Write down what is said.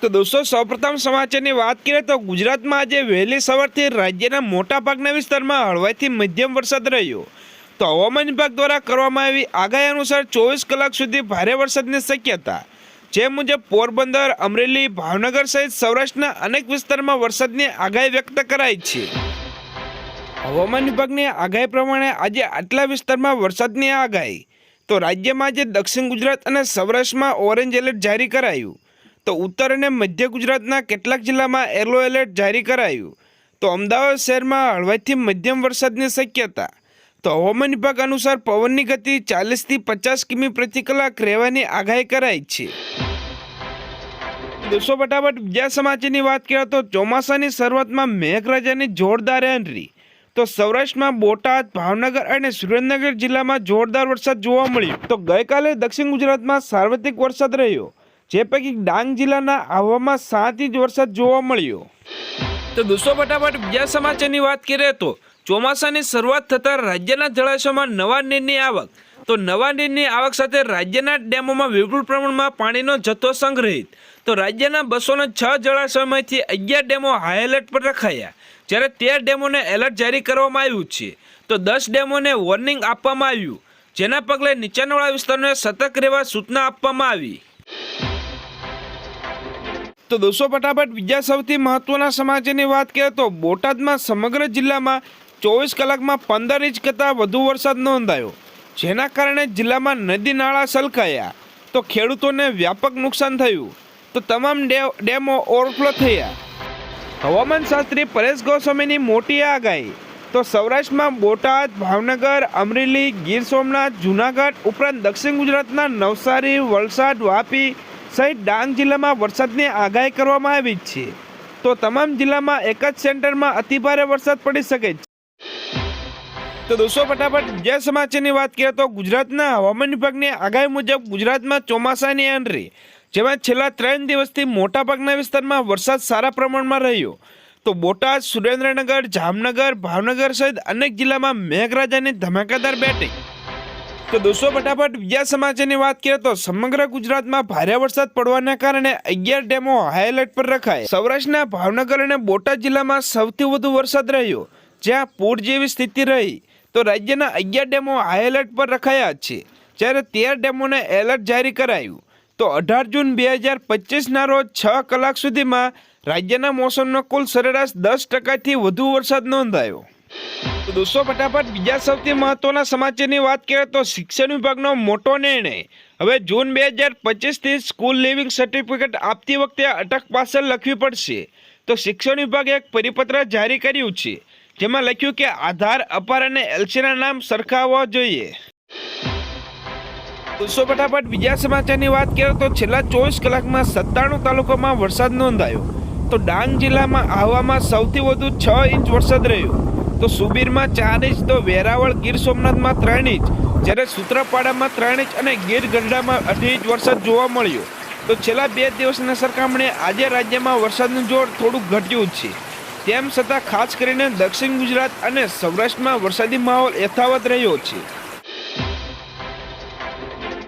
તો દોસ્તો, સૌપ્રથમ સમાચારની વાત કરીએ તો ગુજરાતમાં આજે વહેલી સવારથી રાજ્યના મોટાભાગના વિસ્તારમાં હળવાથી મધ્યમ વરસાદ રહ્યો. તો હવામાન વિભાગ દ્વારા કરવામાં આવી આગાહી અનુસાર ચોવીસ કલાક સુધી ભારે વરસાદની શક્યતા. જે મુજબ પોરબંદર, અમરેલી, ભાવનગર સહિત સૌરાષ્ટ્રના અનેક વિસ્તારમાં વરસાદની આગાહી વ્યક્ત કરાઈ છે. હવામાન વિભાગની આગાહી પ્રમાણે આજે આટલા વિસ્તારમાં વરસાદની આગાહી. તો રાજ્યમાં આજે દક્ષિણ ગુજરાત અને સૌરાષ્ટ્રમાં ઓરેન્જ એલર્ટ જારી કરાયું. તો ઉત્તર અને મધ્ય ગુજરાતના કેટલાક જિલ્લામાં યલો એલર્ટ જારી કરાયું. તો અમદાવાદ શહેરમાં હળવાથી મધ્યમ વરસાદની શક્યતા. તો હવામાન વિભાગ અનુસાર પવનની ગતિ ચાલીસથી પચાસ કિમી પ્રતિ કલાક રહેવાની આગાહી કરાઈ છે. દોસ્તો, ફટાફટ બીજા સમાચારની વાત કરીએ તો ચોમાસાની શરૂઆતમાં મેઘરાજાની જોરદાર એન્ટ્રી. તો સૌરાષ્ટ્રમાં બોટાદ, ભાવનગર અને સુરેન્દ્રનગર જિલ્લામાં જોરદાર વરસાદ જોવા મળ્યો. તો ગઈકાલે દક્ષિણ ગુજરાતમાં સાર્વત્રિક વરસાદ રહ્યો. જે પૈકી ડાંગ જિલ્લાના આહવામાં સાત ઇંચ વરસાદ જોવા મળ્યો. તો દોસ્તો ફટાફટ બીજા સમાચારની વાત કરીએ તો ચોમાસાની શરૂઆત થતાં રાજ્યના જળાશયોમાં નવા નીરની આવક. તો નવા નીરની આવક સાથે રાજ્યના ડેમોમાં વિપુલ પ્રમાણમાં પાણીનો જથ્થો સંગ્રહિત. તો રાજ્યના બસોને છ જળાશયોમાંથી અગિયાર ડેમો હાઈ એલર્ટ પર રખાયા. જ્યારે તેર ડેમોને એલર્ટ જારી કરવામાં આવ્યું છે. તો દસ ડેમોને વોર્નિંગ આપવામાં આવ્યું. જેના પગલે નીચાણવાળા વિસ્તારોને સતર્ક રહેવા સૂચના આપવામાં આવી. તો દોસ્તો ફટાફટ બીજા સૌથી મહત્વના સમાચારની વાત કરીએ તો બોટાદમાં સમગ્ર જિલ્લામાં ચોવીસ કલાકમાં પંદર ઇંચ કરતાં વધુ વરસાદ નોંધાયો, જેના કારણે જિલ્લામાં નદી નાળા સલકાયા તો ખેડૂતોને વ્યાપક નુકસાન થયું. તો તમામ ડેમો ઓવરફ્લો થયા. હવામાન શાસ્ત્રી પરેશ ગોસ્વામીની મોટી આગાહી. તો સૌરાષ્ટ્રમાં બોટાદ, ભાવનગર, અમરેલી, ગીર સોમનાથ, જૂનાગઢ ઉપરાંત દક્ષિણ ગુજરાતના નવસારી, વલસાડ, વાપી સહિત ડાંગ જિલ્લામાં વરસાદની આગાહી કરવામાં આવી છે. તો તમામ જિલ્લામાં એક જ સેન્ટરમાં અતિભારે વરસાદ પડી શકે છે. તો દોસ્તો, ફટાફટ જે સમાચારની વાત કરીએ તો ગુજરાતના હવામાન વિભાગની આગાહી મુજબ ગુજરાતમાં ચોમાસાની એન્ટ્રી, જેમાં છેલ્લા ત્રણ દિવસથી મોટાભાગના વિસ્તારમાં વરસાદ સારા પ્રમાણમાં રહ્યો. તો બોટાદ, સુરેન્દ્રનગર, જામનગર, ભાવનગર સહિત અનેક જિલ્લામાં મેઘરાજાની ધમાકેદાર બેટિંગ. તો દોસ્તો, ફટાફટ બીજા સમાચારની વાત કરીએ તો સમગ્ર ગુજરાતમાં ભારે વરસાદ પડવાના કારણે અગિયાર ડેમો હાઈ એલર્ટ પર રખાય. સૌરાષ્ટ્રના ભાવનગર અને બોટાદ જિલ્લામાં સૌથી વધુ વરસાદ રહ્યો, જ્યાં પૂર જેવી સ્થિતિ રહી. તો રાજ્યના અગિયાર ડેમો હાઈ એલર્ટ પર રખાયા છે, જ્યારે તેર ડેમોને એલર્ટ જારી કરાયું. તો અઢાર જૂન બે હજાર પચીસના રોજ છ કલાક સુધીમાં રાજ્યના મોસમનો કુલ સરેરાશ દસ ટકાથી વધુ વરસાદ નોંધાયો. તો દોસ્તો, ફટાફટ બીજા સૌથી મહત્વના સમાચારની વાત કરીએ તો શિક્ષણ વિભાગનો મોટો નિર્ણય. હવે જૂન બે હજાર પચીસથી સ્કૂલ લિવિંગ સર્ટિફિકેટ આપતી વખતે અટક પાછળ લખવી પડશે. તો શિક્ષણ વિભાગે એક પરિપત્ર જારી કર્યું છે, જેમાં લખ્યું કે આધાર, અપાર અને એલસીના નામ સરખા હોવા જોઈએ. દોસ્તો, ફટાફટ બીજા સમાચારની વાત કરીએ તો છેલ્લા ચોવીસ કલાકમાં સત્તાણું તાલુકામાં વરસાદ નોંધાયો. તો ડાંગ જિલ્લામાં આહવામાં સૌથી વધુ છ ઇંચ વરસાદ રહ્યો. તો સુબીરમાં ચાર ઇંચ, તો વેરાવળ ગીર સોમનાથમાં ત્રણ ઇંચ, જ્યારે સૂત્રાપાડામાં ત્રણ ઇંચ અને ગીર ગઢડામાં અઢી ઇંચ વરસાદ જોવા મળ્યો. તો છેલ્લા બે દિવસના સરખામણીએ આજે રાજ્યમાં વરસાદનું જોર થોડું ઘટ્યું છે. તેમ છતાં ખાસ કરીને દક્ષિણ ગુજરાત અને સૌરાષ્ટ્રમાં વરસાદી માહોલ યથાવત રહ્યો છે.